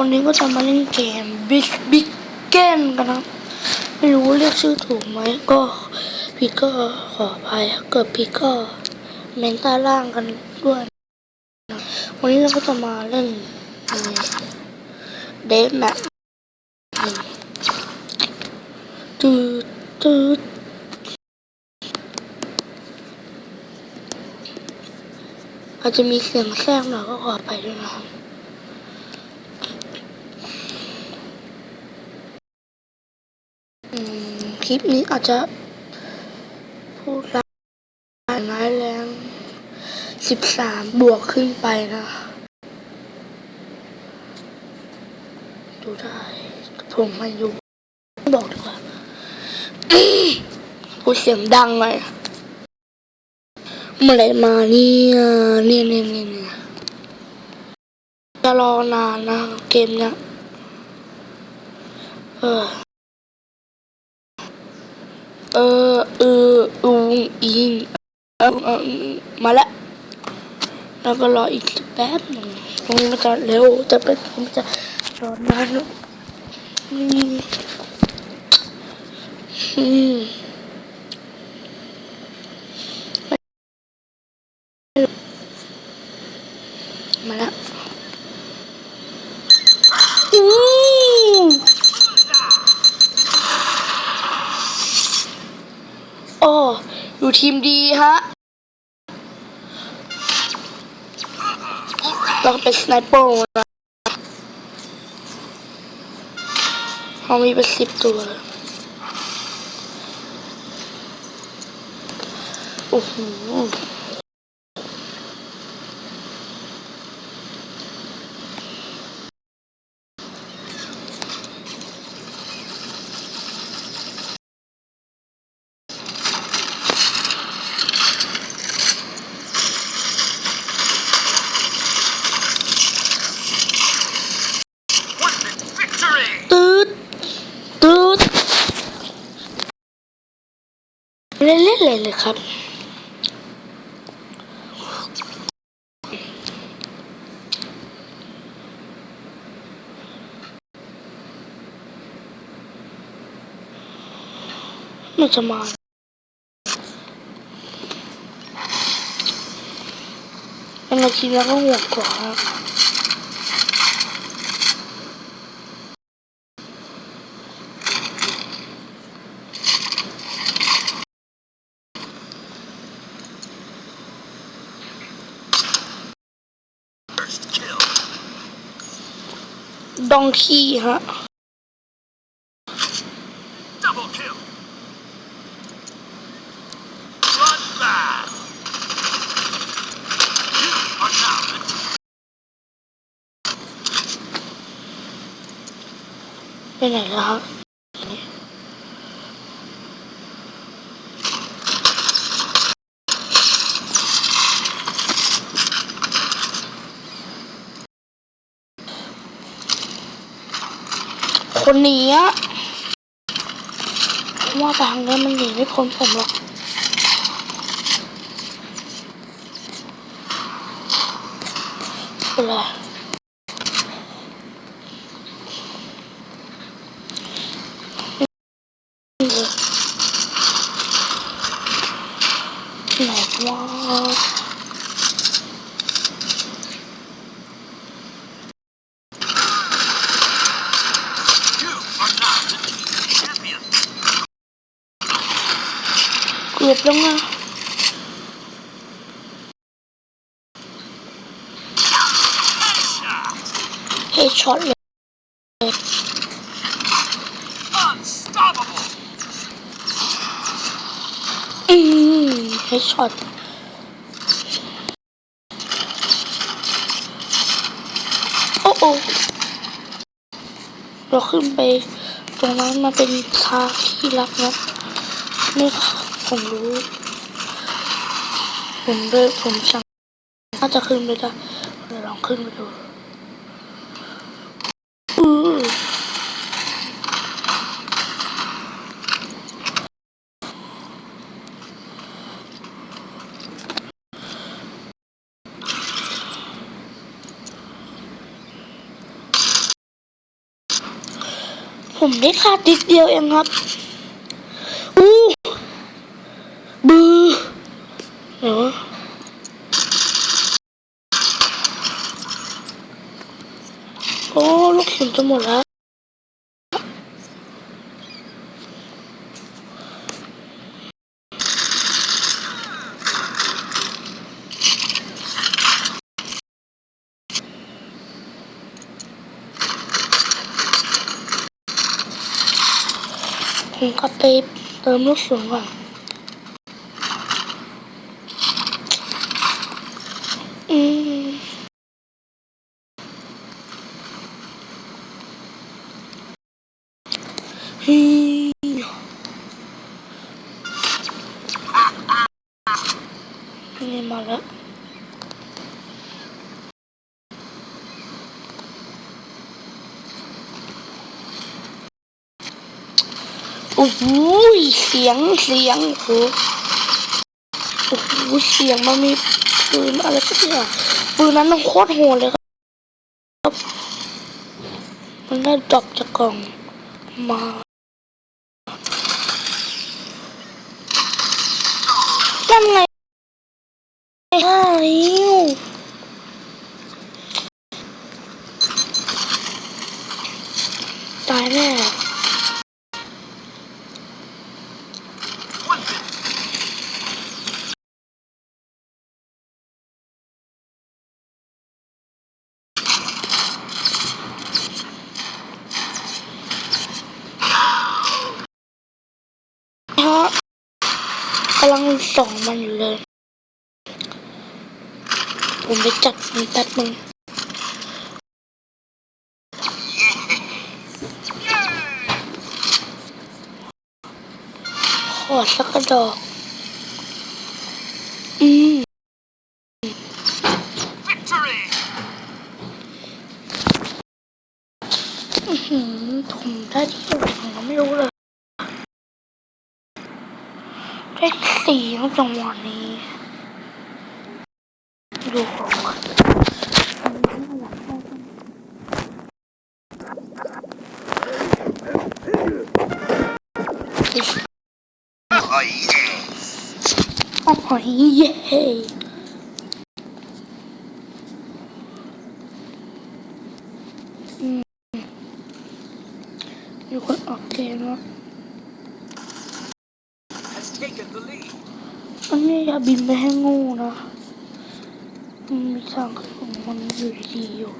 วันนี้ก็จะมาเล่นเกม Big Big เกนกันนะไม่รู้เรียกชื่อถูกไหมก็พี่ก็ขออภัยเกิดพี่ก็เมนใต้ล่างกันด้วยนะวันนี้เราก็จะมาเล่นเดฟแมปตืดตืดอาจจะมีเสียงแทรกหน่อยก็ขออภัยด้วยนะครับ อืม คลิปนี้อาจจะพูดร้ายร้ายแรงสิบสามบวกขึ้นไปนะ ดูได้ผมมาอยู่บอกดีกว่าพูดเสียงดังเลยเมื่อไรมาเนี่ยเนี่ยเนี่ยเนี่ยเนี่ยจะรอนานนะเกมเนี้ยเออ เออเอออุงอิงเออเออมาแล้วแล้วก็รออีกแป๊บหนึ่งตรงนี้มันจะเร็วจะเป็นมันจะรอนานอืมอืมมาแล้วอืม โอ้ ดูทีมดีฮะเราเป็นสไนเปอร์นะเรามีเป็นสิบตัวโอ้โหตืดตืด เล่นเล่นเลยเลยครับ มันจะมาเป็นนาทีแล้วก็ห่วงกว่าครับ ดองคีฮะ Double kill. Bloodbath. You are now the ไปไหนแล้วครับ คนหนี้อะว่าทางนี้มันหนีไม่พ้นผมหรอกเป็นไรไหนวะ เกือบแล้วไงเฮดช็อตเลยอืมเฮดช็อตโอ้โอ้เราขึ้นไปตรงนั้นมาเป็นทางที่รักนะนี่ค่ะ ผมรู้ ผมเลยผมสั่งน่าจะขึ้นไม่ได้เดี๋ยวลองขึ้นไปดูอือผมได้ขาดนิดเดียวเองครับ อู้บือเดี๋ยวะโอ้ลูกศิษย์จะหมดแล้วผมกลับไปเติมลูกสูงก่อนอืมฮี นี่มาแล้วโอ้โหเสียงเสียงโอ้โหโอ้โหเสียงมันมีปืนอะไรสักอย่างปืนนั้นมันโคตรโหดเลยครับ มันได้ดรอปจากกล่องมานั่นไงอ้าวอิวตายแน่ One minute. ฮะกำลังส่องมันอยู่เลย ผมไปจับมันแป๊บนึงขอสักกระดอก อืม Victory! อื้อหือผมได้ที่ไหนผมก็ไม่รู้เลย ได้สี่ตั้ง จังหวะนี้ดูของก่อนอิ๊ะ Oh, yes! โอ้โหเย้อืมมีคนออกเกมแล้ว อันนี้อย่าบินไปให้งูนะมันมีทางของมันอยู่ดีอยู่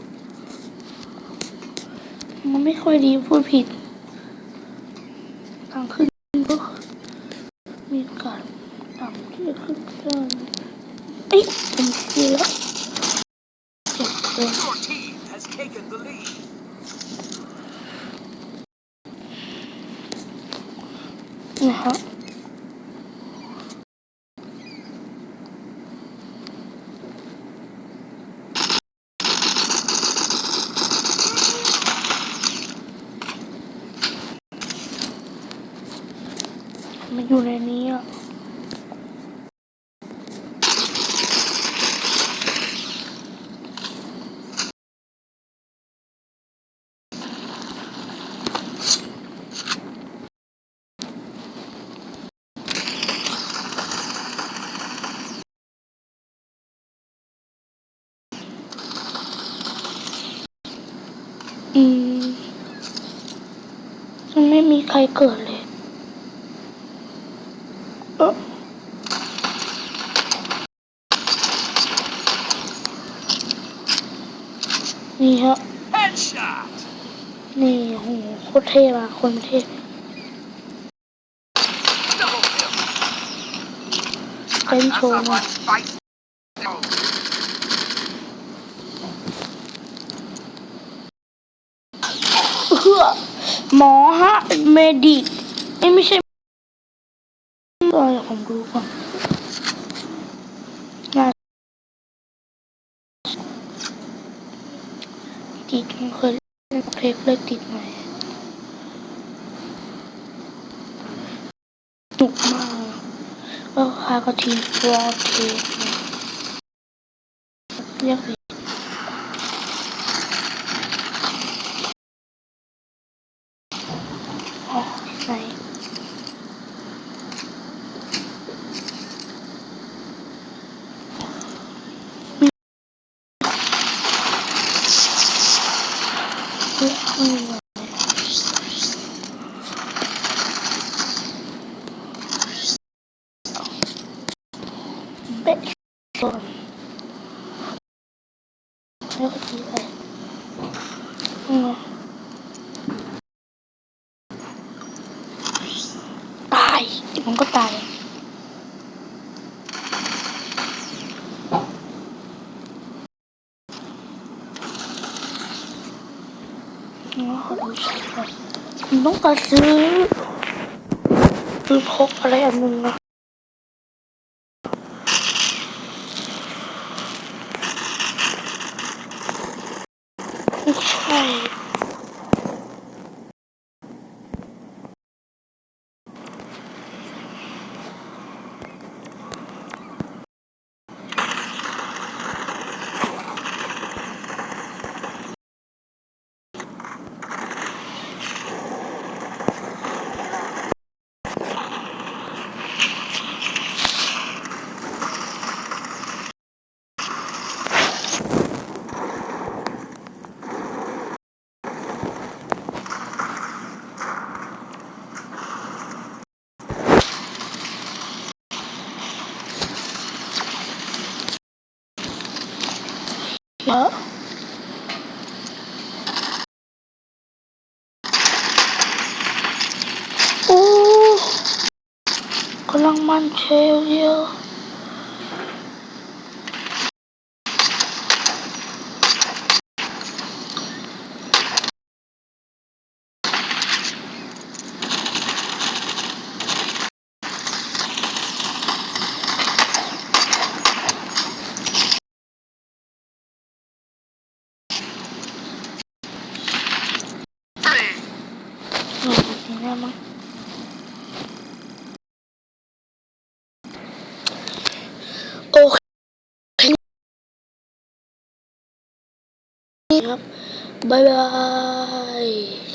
มันไม่ค่อยดีพูดผิด ทางขึ้นก็มีกาสต่ำที่จะขึ้นได้เอ้ยผมเสียแล้วเจ็บเลยนะฮะมันอยู่ในนี้อะ อืมมันไม่มีใครเกิดเลยเอ้อนี่ฮะ Headshot! นี่โหโคตรเท่มากคนเท่ Double kill! เป็นโชว์หน่อย Someone fight. Oh, เพื่อ หมอฮะเมดิกเอ้ไม่ใช่เอย่างขอผมดูก่อนน่าติดผมเคยเล่นเพลงเลยติดหน่อยหนุกมากก็คล้ายกับทีมวอลเทสเรียกผิด อืมเบะก่อนแล้วก็ทีไปอืมตายมันก็ตายอ๋อขอดูใช่ก่อนผมต้องการซื้อปืนพกอะไรอันนึงนะไม่ใช่ เยอะโอ้กำลังมันเชลเยอะ Three. ห นูนี่นะมั้